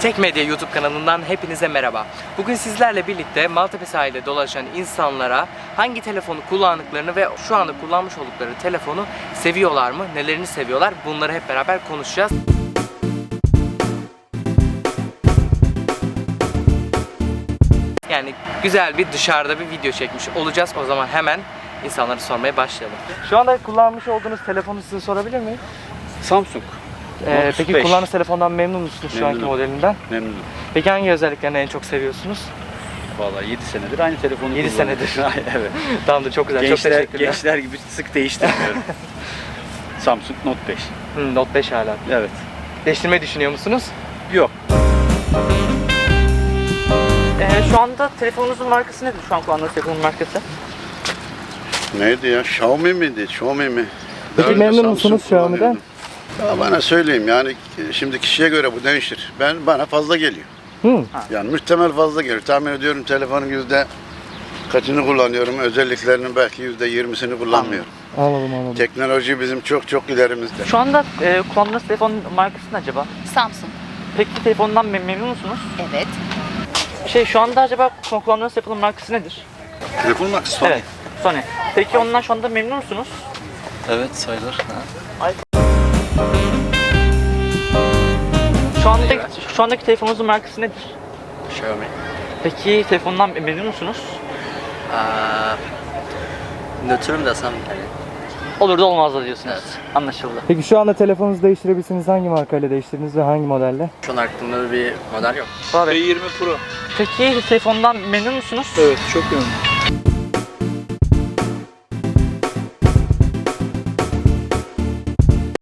Tek Medya YouTube kanalından hepinize merhaba. Bugün sizlerle birlikte Maltepe sahilde dolaşan insanlara hangi telefonu kullandıklarını ve şu anda kullanmış oldukları telefonu seviyorlar mı, nelerini seviyorlar bunları hep beraber konuşacağız. Yani güzel bir dışarıda bir video çekmiş olacağız. O zaman hemen insanları sormaya başlayalım. Şu anda kullanmış olduğunuz telefonu size sorabilir miyim? Samsung. Ee, peki 5. kullandığınız telefondan memnun musunuz şu anki Memnunum. modelinden? Memnunum. Peki hangi özelliklerini en çok seviyorsunuz? Vallahi 7 senedir aynı telefonu Yedi kullanıyorum. senedir. evet. Tamamdır çok güzel. çok Gençler, teşekkürler. gençler gibi sık değiştirmiyorum. Samsung Note 5. Hı, Note 5 hala. Evet. Değiştirmeyi düşünüyor musunuz? Yok. Ee, şu anda telefonunuzun markası nedir? Şu an kullandığınız telefonun markası? Neydi ya? Xiaomi miydi? Xiaomi mi? Peki memnun musunuz Xiaomi'den? Ya bana söyleyeyim yani şimdi kişiye göre bu değişir. Ben bana fazla geliyor. Hı. Yani muhtemel fazla geliyor. Tahmin ediyorum telefonun yüzde kaçını kullanıyorum. Özelliklerinin belki yüzde yirmisini kullanmıyorum. Anladım anladım. Teknoloji bizim çok çok ilerimizde. Şu anda e, kullandığınız telefonun markası ne acaba? Samsung. Peki telefondan mem- memnun musunuz? Evet. Şey şu anda acaba kullandığınız telefonun markası nedir? Telefon markası Sony. Evet. Sony. Peki ondan şu anda memnun musunuz? Evet sayılır. Şu andaki, şu andaki telefonunuzun markası nedir? Xiaomi. Peki telefondan memnun musunuz? Aa, nötrüm desem yani Olur da olmaz da diyorsunuz. Evet. Anlaşıldı. Peki şu anda telefonunuzu değiştirebilseniz hangi markayla değiştirdiniz ve hangi modelle? şu an aklımda bir model yok. Abi, P20 Pro. peki telefondan memnun musunuz? Evet çok memnunum.